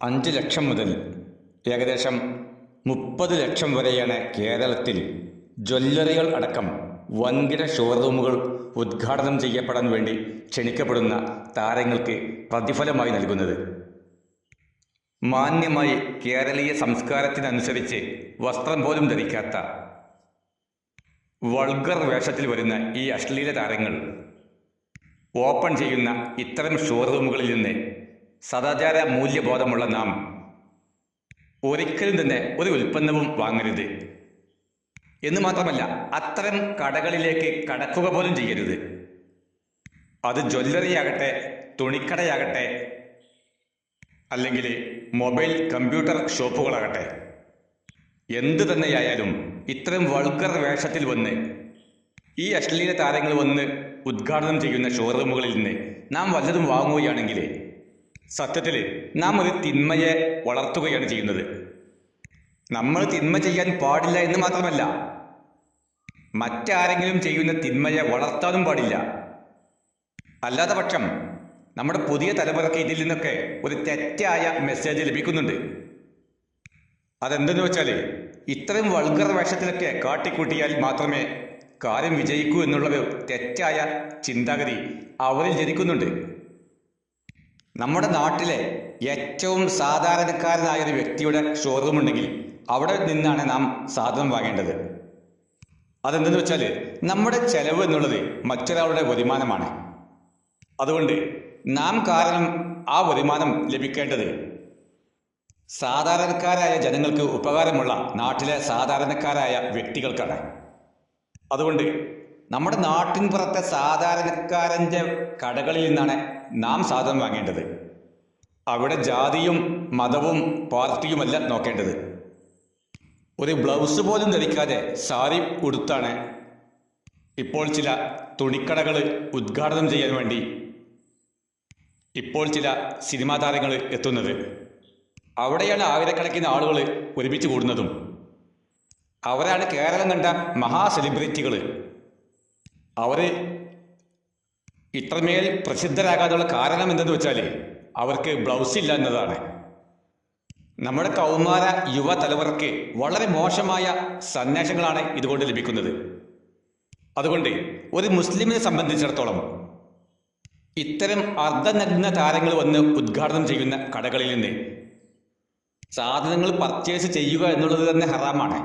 അഞ്ച് ലക്ഷം മുതൽ ഏകദേശം മുപ്പത് ലക്ഷം വരെയാണ് കേരളത്തിൽ ജ്വല്ലറികൾ അടക്കം വൻകിട ഷോറൂമുകൾ ഉദ്ഘാടനം ചെയ്യപ്പെടാൻ വേണ്ടി ക്ഷണിക്കപ്പെടുന്ന താരങ്ങൾക്ക് പ്രതിഫലമായി നൽകുന്നത്. മാന്യമായി കേരളീയ സംസ്കാരത്തിനനുസരിച്ച് വസ്ത്രം പോലും ധരിക്കാത്ത വൾഗർ വേഷത്തിൽ വരുന്ന ഈ അശ്ലീല താരങ്ങൾ ഓപ്പൺ ചെയ്യുന്ന ഇത്തരം ഷോറൂമുകളിൽ നിന്ന് സദാചാര മൂല്യബോധമുള്ള നാം ഒരിക്കലും തന്നെ ഒരു ഉൽപ്പന്നവും വാങ്ങരുത്. എന്ന് മാത്രമല്ല അത്തരം കടകളിലേക്ക് കടക്കുക പോലും ചെയ്യരുത്. അത് ജ്വല്ലറി ആകട്ടെ തുണിക്കടയാകട്ടെ അല്ലെങ്കിൽ മൊബൈൽ കമ്പ്യൂട്ടർ ഷോപ്പുകളാകട്ടെ എന്തു തന്നെയായാലും ഇത്തരം വൾഗർ വേഷത്തിൽ വന്ന് ഈ അശ്ലീല താരങ്ങൾ വന്ന് ഉദ്ഘാടനം ചെയ്യുന്ന ഷോറൂമുകളിൽ നിന്ന് നാം വല്ലതും വാങ്ങുകയാണെങ്കിൽ സത്യത്തിൽ നാം ഒരു തിന്മയെ വളർത്തുകയാണ് ചെയ്യുന്നത്. നമ്മൾ തിന്മ ചെയ്യാൻ പാടില്ല എന്ന് മാത്രമല്ല മറ്റാരെങ്കിലും ചെയ്യുന്ന തിന്മയെ വളർത്താനും പാടില്ല. അല്ലാത്ത പക്ഷം നമ്മുടെ പുതിയ തലമുറയ്ക്ക് ഇതിൽ നിന്നൊക്കെ ഒരു തെറ്റായ മെസ്സേജ് ലഭിക്കുന്നുണ്ട്. അതെന്തെന്ന് വെച്ചാൽ ഇത്രയും വൾഗർ വേഷത്തിലൊക്കെ കാട്ടിക്കൂട്ടിയാൽ മാത്രമേ കാര്യം വിജയിക്കൂ എന്നുള്ളൊരു തെറ്റായ ചിന്താഗതി അവരിൽ ജനിക്കുന്നുണ്ട്. നമ്മുടെ നാട്ടിലെ ഏറ്റവും സാധാരണക്കാരനായ ഒരു വ്യക്തിയുടെ ഷോറൂം ഉണ്ടെങ്കിൽ അവിടെ നിന്നാണ് നാം സാധനം വാങ്ങേണ്ടത്. അതെന്തെന്ന് വെച്ചാൽ നമ്മുടെ ചെലവ് എന്നുള്ളത് മറ്റൊരാളുടെ വരുമാനമാണ്. അതുകൊണ്ട് നാം കാരണം ആ വരുമാനം ലഭിക്കേണ്ടത് സാധാരണക്കാരായ ജനങ്ങൾക്ക് ഉപകാരമുള്ള നാട്ടിലെ സാധാരണക്കാരായ വ്യക്തികൾക്കാണ്. അതുകൊണ്ട് നമ്മുടെ നാട്ടിൻ പുറത്തെ സാധാരണക്കാരന്റെ കടകളിൽ നിന്നാണ് നാം സാധനം വാങ്ങേണ്ടത്. അവിടെ ജാതിയും മതവും പാർട്ടിയുമല്ല നോക്കേണ്ടത്. ഒരു ബ്ലൗസ് പോലും ധരിക്കാതെ സാരി ഉടുത്താണ് ഇപ്പോൾ ചില തുണിക്കടകൾ ഉദ്ഘാടനം ചെയ്യാൻ വേണ്ടി ഇപ്പോൾ ചില സിനിമാ താരങ്ങൾ എത്തുന്നത്. അവിടെയാണ് ആയിരക്കണക്കിന് ആളുകൾ ഒരുമിച്ച് കൂടുന്നതും. അവരാണ് കേരളം കണ്ട മഹാ സെലിബ്രിറ്റികൾ അവർ ഇത്രമേൽ പ്രസിദ്ധരാകാനുള്ള കാരണം എന്തെന്ന് വെച്ചാൽ അവർക്ക് ബ്ലൗസ് ഇല്ല എന്നതാണ്. നമ്മുടെ കൗമാര യുവ തലമുറയ്ക്ക് വളരെ മോശമായ സന്ദേശങ്ങളാണ് ഇതുകൊണ്ട് ലഭിക്കുന്നത്. അതുകൊണ്ട് ഒരു മുസ്ലിമിനെ സംബന്ധിച്ചിടത്തോളം ഇത്തരം അർദ്ധനഗ്ന താരങ്ങൾ വന്ന് ഉദ്ഘാടനം ചെയ്യുന്ന കടകളിൽ നിന്ന് സാധനങ്ങൾ പർച്ചേസ് ചെയ്യുക എന്നുള്ളത് തന്നെ ഹറാമാണ്.